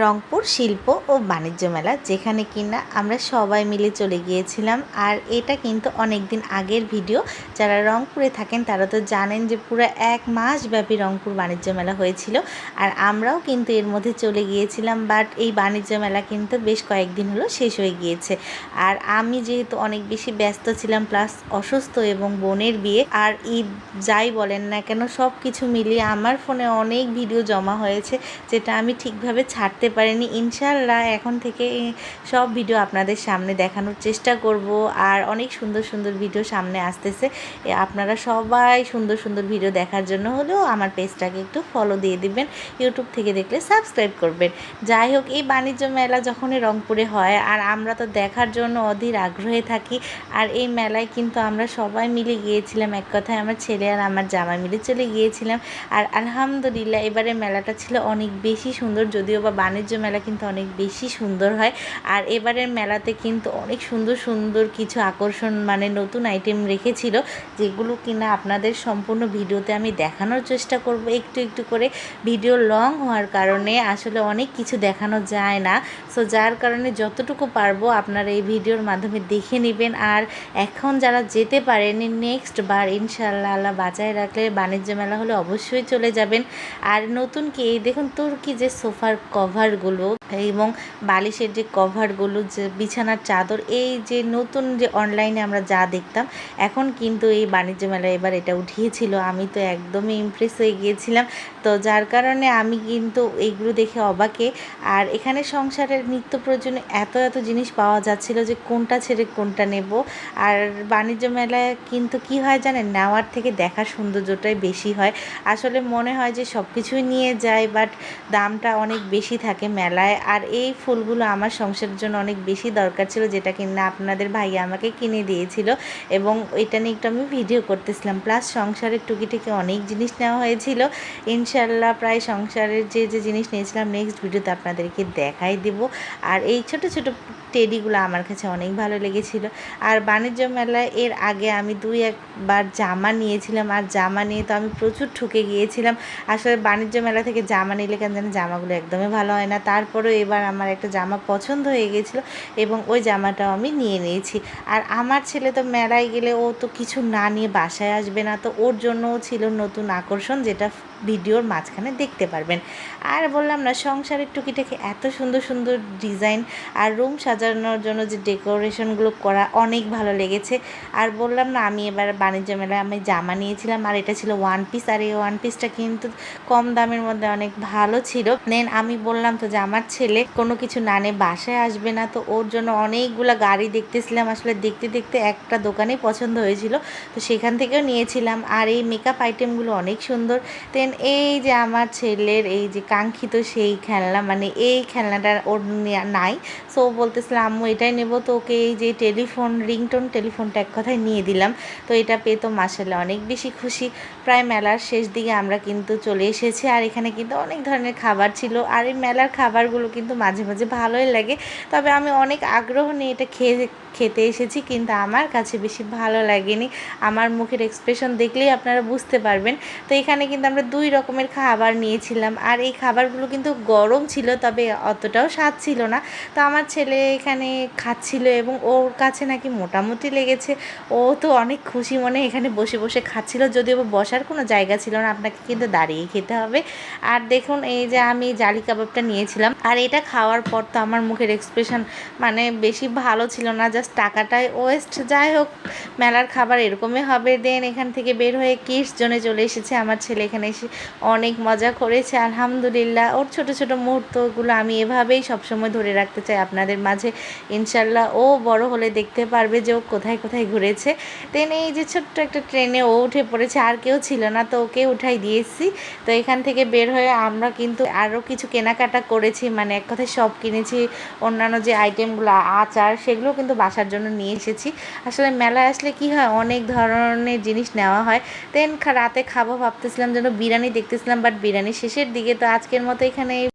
রংপুর শিল্প ও বাণিজ্য মেলা, যেখানে কিনা আমরা সবাই মিলে চলে গিয়েছিলাম। আর এটা কিন্তু অনেক দিন আগের ভিডিও। যারা রংপুরে থাকেন, তারা তো জানেন যে পুরো এক মাস ব্যাপী রংপুর বাণিজ্য মেলা হয়েছিল। আর আমরাও কিন্তু এর মধ্যে চলে গিয়েছিলাম, বাট এই বাণিজ্য মেলা কিন্তু বেশ কয়েকদিন হলো শেষ হয়ে গিয়েছে। আর আমি যেহেতু অনেক বেশি ব্যস্ত ছিলাম, প্লাস অসুস্থ এবং বোনের বিয়ে, আর ঈদ যাই বলেন না কেন সব কিছু মিলিয়ে আমার ফোনে অনেক ভিডিও জমা হয়েছে, যেটা আমি ঠিকভাবে ছাড়তে পারেনি। ইনশাল্লাহ এখন থেকে সব ভিডিও আপনাদের সামনে দেখানোর চেষ্টা করব। আর অনেক সুন্দর সুন্দর ভিডিও সামনে আসতেছে। আপনারা সবাই সুন্দর সুন্দর ভিডিও দেখার জন্য হলেও আমার পেজটাকে একটু ফলো দিয়ে দিবেন। ইউটিউব থেকে দেখলে সাবস্ক্রাইব করবেন। যাই হোক, এই বাণিজ্য মেলা যখনই রংপুরে হয়, আর আমরা তো দেখার জন্য অধীর আগ্রহে থাকি, আর এই মেলায় কিন্তু আমরা সবাই মিলে গিয়েছিলাম। এক কথায় আমার ছেলে আর আমার জামা মিলে চলে গিয়েছিলাম। আর আলহামদুলিল্লাহ এবারে মেলাটা ছিল অনেক বেশি সুন্দর, যদিও বা বাণিজ্য মেলা কিন্তু অনেক বেশি সুন্দর হয়। আর এবারের মেলাতে কিন্তু অনেক সুন্দর সুন্দর কিছু আকর্ষণ মানে নতুন আইটেম রেখেছিল, যেগুলো কিনা আপনাদের সম্পূর্ণ ভিডিওতে আমি দেখানোর চেষ্টা করব। একটু একটু করে ভিডিও লং হওয়ার কারণে আসলে অনেক কিছু দেখানো যায় না। সো যার কারণে যতটুকু পারব আপনারা এই ভিডিওর মাধ্যমে দেখে নেবেন। আর এখন যারা যেতে পারেনি নেক্সট বার ইনশাল্লাহ আল্লাহ বাঁচায় রাখলে বাণিজ্য মেলা হলে অবশ্যই চলে যাবেন। আর নতুন কি, এই দেখুন, তুর্কি যে সোফার কভারগুলো এবং বালিশের যে কভারগুলো যে বিছানার চাদর, এই যে নতুন যে অনলাইনে আমরা যা দেখতাম, এখন কিন্তু এই বাণিজ্য মেলায় এবার এটা উঠিয়েছিল। আমি তো একদমই ইমপ্রেস হয়ে গিয়েছিলাম। তো যার কারণে আমি কিন্তু এইগুলো দেখে অবাকে। আর এখানে সংসারের নিত্য প্রয়োজনীয় এত এত জিনিস পাওয়া যাচ্ছিল যে কোনটা ছেড়ে কোনটা নেব। আর বাণিজ্য মেলায় কিন্তু কি হয় জানেন, নেওয়ার থেকে দেখার সৌন্দর্যটাই বেশি হয়। আসলে মনে হয় যে সব কিছুই নিয়ে যায় বাট দামটা অনেক বেশি থাকে। মেলায়। আর এই ফুলগুলো আমার সংসারের জন্য অনেক বেশি দরকার ছিল, যেটা কিনা আপনাদের ভাইয়া আমাকে কিনে দিয়েছিল এবং এটা নিয়ে একটু আমি ভিডিও করতেছিলাম। প্লাস সংসারের টুকিটাকি অনেক জিনিস নেওয়া হয়েছিল। ইনশাল্লাহ প্রায় সংসারের যে যে জিনিস নিয়েছিলাম নেক্সট ভিডিওতে আপনাদেরকে দেখাই দেব। আর এই ছোট ছোট টেডিগুলো আমার কাছে অনেক ভালো লেগেছিল। আর বাণিজ্য মেলায় এর আগে আমি দুই, একবার জামা নিয়েছিলাম। আর জামা নিয়ে তো আমি প্রচুর ঠুকে গিয়েছিলাম। আসলে বাণিজ্য মেলা থেকে জামা নিলে কেন জানি জামাগুলো একদমই ভালো হয় না। তারপরেও এবার আমার একটা জামা পছন্দ হয়ে গিয়েছিল এবং ওই জামাটাও আমি নিয়ে নিয়েছি। আর আমার ছেলে তো মেলায় গেলে ও তো কিছু না নিয়ে বাসায় আসবে না। তো ওর জন্যও ছিল নতুন আকর্ষণ যেটা ভিডিওর মাঝখানে দেখতে পারবেন। আর বললাম না, সংসারের টুকিটাকি এত সুন্দর সুন্দর ডিজাইন আর রুম সাজানোর জন্য যে ডেকোরেশনগুলো করা অনেক ভালো লেগেছে। আর বললাম না, আমি এবার বাণিজ্য মেলায় আমি জামা নিয়েছিলাম আর এটা ছিল ওয়ান পিস আর এই ওয়ান পিসটা কিন্তু কম দামের মধ্যে অনেক ভালো ছিল। দেন আমি বললাম, তো যে আমার ছেলে কোনো কিছু না বাসায় আসবে না, তো ওর জন্য অনেকগুলো গাড়ি দেখতেছিলাম। আসলে দেখতে দেখতে একটা দোকানেই পছন্দ হয়েছিল, তো সেখান থেকেও নিয়েছিলাম। আর এই মেকআপ আইটেমগুলো অনেক সুন্দর। দেন এই যে আমার ছেলের এই যে কাঙ্ক্ষিত সেই খেলনা মানে এই খেলনাটা ওর নাই। সো বলতেছিল, আম্মু, এটাই নেব তো ওকে এই যে টেলিফোন, রিংটোন টেলিফোনটা এক কথায় নিয়ে দিলাম। তো এটা পেয়ে তো মাসাল্লাহ অনেক বেশি খুশি। প্রায় মেলার শেষ দিকে আমরা কিন্তু চলে এসেছি। আর এখানে কিন্তু অনেক ধরনের খাবার ছিল। আর এই মেলার খাবারগুলো কিন্তু মাঝে মাঝে ভালোই লাগে। তবে আমি অনেক আগ্রহ নিয়ে এটা খেয়ে, খেতে এসেছি। কিন্তু আমার কাছে বেশি ভালো লাগেনি। আমার মুখের এক্সপ্রেশন দেখলেই আপনারা বুঝতে পারবেন। তো এখানে কিন্তু আমরা দুই রকমের খাবার নিয়েছিলাম। আর এই খাবারগুলো কিন্তু গরম ছিল, তবে অতটাও স্বাদ ছিল না। তো আমার ছেলে এখানে খাচ্ছিল এবং ওর কাছে নাকি মোটামুটি লেগেছে। ও তো অনেক খুশি মনে এখানে বসে বসে খাচ্ছিল, যদিও বসার কোনো জায়গা ছিল না, আপনাকে কিন্তু দাঁড়িয়ে খেতে হবে। আর দেখুন, এই যে আমি জালি কাবাবটা নিয়েছিলাম, আর এটা খাওয়ার পর তো আমার মুখের এক্সপ্রেশন মানে বেশি ভালো ছিল না জাস্ট টাকাটাই ওয়েস্ট যাই হোক, মেলার খাবার এরকমই হবে। দেন এখান থেকে বের হয়ে কিস জনে চলে এসেছে আমার ছেলে এখানে এসে। অনেক মজা করেছে, আলহামদুলিল্লাহ। ওর ছোট ছোট মুহূর্তগুলো আমি এভাবেই সবসময় ধরে রাখতে চাই আপনাদের মাঝে। ইনশাল্লাহ ও বড় হলে দেখতে পারবে যে ও কোথায় কোথায় ঘুরেছে। দেন এই যে ছোট্ট একটা ট্রেনে ও উঠে পড়েছে, আর কেউ ছিল না, তো ওকে উঠাই দিয়েছি। তো এখান থেকে বের হয়ে আমরা কিন্তু আরও কিছু কেনাকাটা করেছি মানে এক কথায় সব কিনেছি, অন্যান্য যে আইটেমগুলো আচার, সেগুলো কিন্তু বাসার জন্য নিয়ে এসেছি। আসলে মেলায় আসলে কি হয়, অনেক ধরনের জিনিস নেওয়া হয়। দেন রাতে খাব, ভাবতেছিলাম যেন বিরিয়ানি দেখতেছিলাম বাট বিরিয়ানি শেষের দিকে তো আজকের মতো এখানে